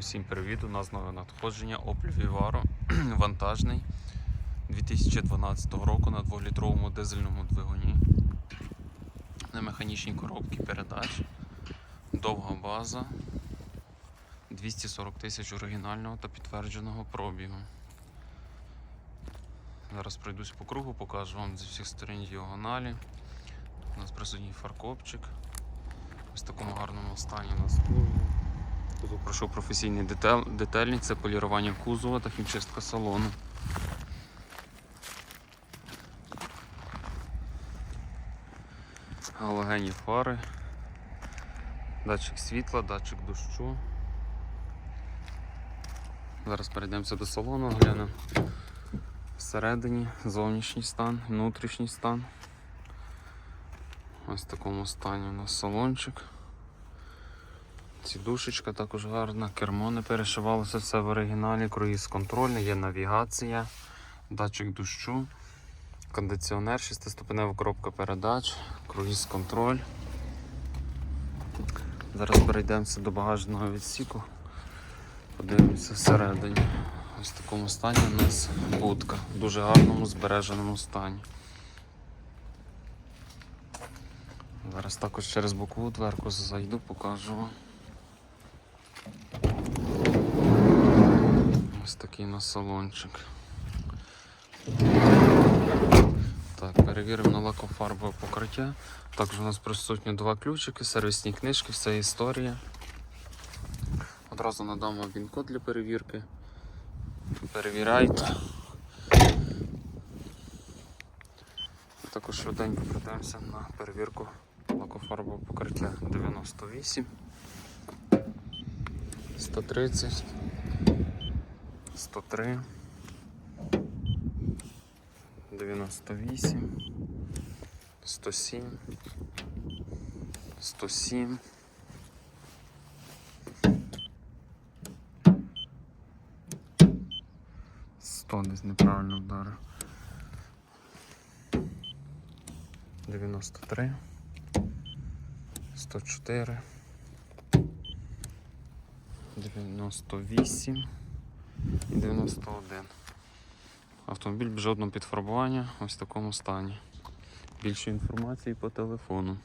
Усім привіт! У нас нове надходження Opel Vivaro вантажний 2012 року на 2-літровому дизельному двигуні. На механічній коробці передач. Довга база. 240 тисяч оригінального та підтвердженого пробігу. Зараз пройдусь по кругу, покажу вам зі всіх сторін діагоналі. У нас присутній фаркопчик. Ось в такому гарному стані у нас Тут пройшов професійний деталь, детельник, це полірування кузова та хімчистка салону. Галогенні фари, датчик світла, датчик дощу. Зараз перейдемося до салону, глянемо всередині зовнішній стан, внутрішній стан. Ось в такому стані у нас салончик. Сідушечка також гарна, кермо не перешивалося все в оригіналі, круїз контроль, є навігація, датчик дощу, кондиціонер, 6-ступенева коробка передач, круїз контроль. Зараз перейдемося до багажного відсіку. Подивимося всередині. Ось в такому стані у нас будка в дуже гарному збереженому стані. Зараз також через бокову дверку зайду, покажу вам. Ось такий у нас салончик. Так, перевіримо на лакофарбове покриття. Також у нас присутні два ключики, сервісні книжки, вся історія. Одразу надам вам він-код для перевірки. Перевіряйте. Також швиденько пройдемося на перевірку лакофарбового покриття 98. 130, 103, 98, 107, 107, 100 десь неправильно вдарив. 93, 104. 98 і 91. Автомобіль без жодного підфарбування ось в такому стані. Більше інформації по телефону.